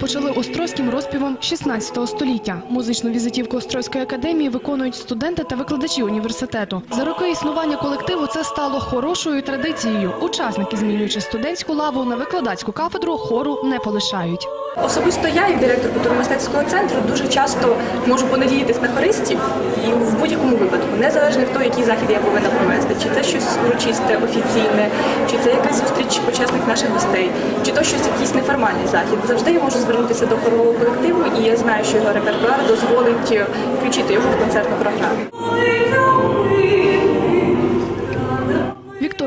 почали острозьким розпівом 16 століття. Музичну візитівку Острозької академії виконують студенти та викладачі університету. За роки існування колективу це стало хорошою традицією. Учасники, змінюючи студентську лаву на викладацьку кафедру, хору не полишають. Особисто я, як директор культурно-мистецького центру, дуже часто можу понадіятись на хористів і в будь-якому випадку, незалежно від того, який захід я повинна провести, чи це щось урочисте, офіційне, чи це якась зустріч почесних наших гостей, чи то щось якийсь неформальний захід. Завжди я можу звернутися до хорового колективу, і я знаю, що його репертуар дозволить е, включити його в концертну програму.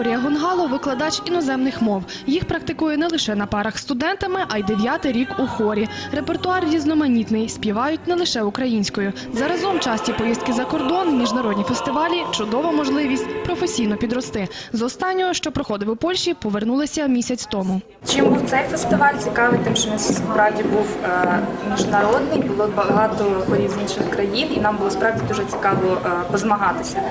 Вікторія Гонгало – викладач іноземних мов. Їх практикує не лише на парах з студентами, а й дев'ятий рік у хорі. Репертуар різноманітний, співають не лише українською. Заразом часті поїздки за кордон, міжнародні фестивалі – чудова можливість професійно підрости. З останнього, що проходив у Польщі, повернулися місяць тому. Чим був цей фестиваль цікавий, тим, що він справді був е, міжнародний, було багато хорів з інших країн, і нам було справді дуже цікаво е, позмагатися.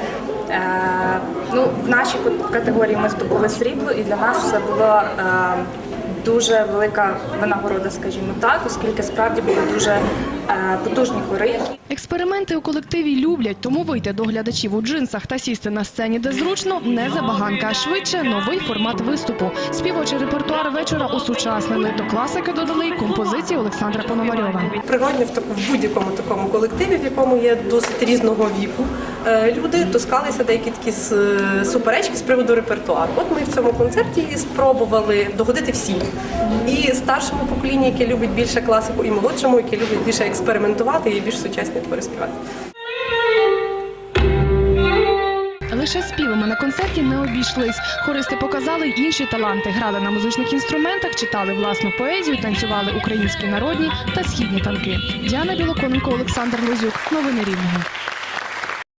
Ну, в нашій кат- категорії ми здобули срібло, і для нас це була е, дуже велика винагорода, скажімо так, оскільки справді були дуже е, потужні хори. Експерименти у колективі люблять, тому вийти до глядачів у джинсах та сісти на сцені, де зручно, не забаганка, а швидше новий формат виступу. Співочий репертуар вечора осучаснили. До класики додали й композиції Олександра Пономарьова. Природньо в в будь-якому такому колективі, в якому є досить різного віку люди, доскалися деякі такі е, суперечки з приводу репертуару. От ми в цьому концерті спробували догодити всім. І старшому поколінню, яке любить більше класику, і молодшому, яке любить більше експериментувати і більш сучасні твори співати. Лише співами на концерті не обійшлись. Хористи показали інші таланти, грали на музичних інструментах, читали власну поезію, танцювали українські народні та східні танки. Діана Білоконенко, Олександр Лозюк. Новини Рівного.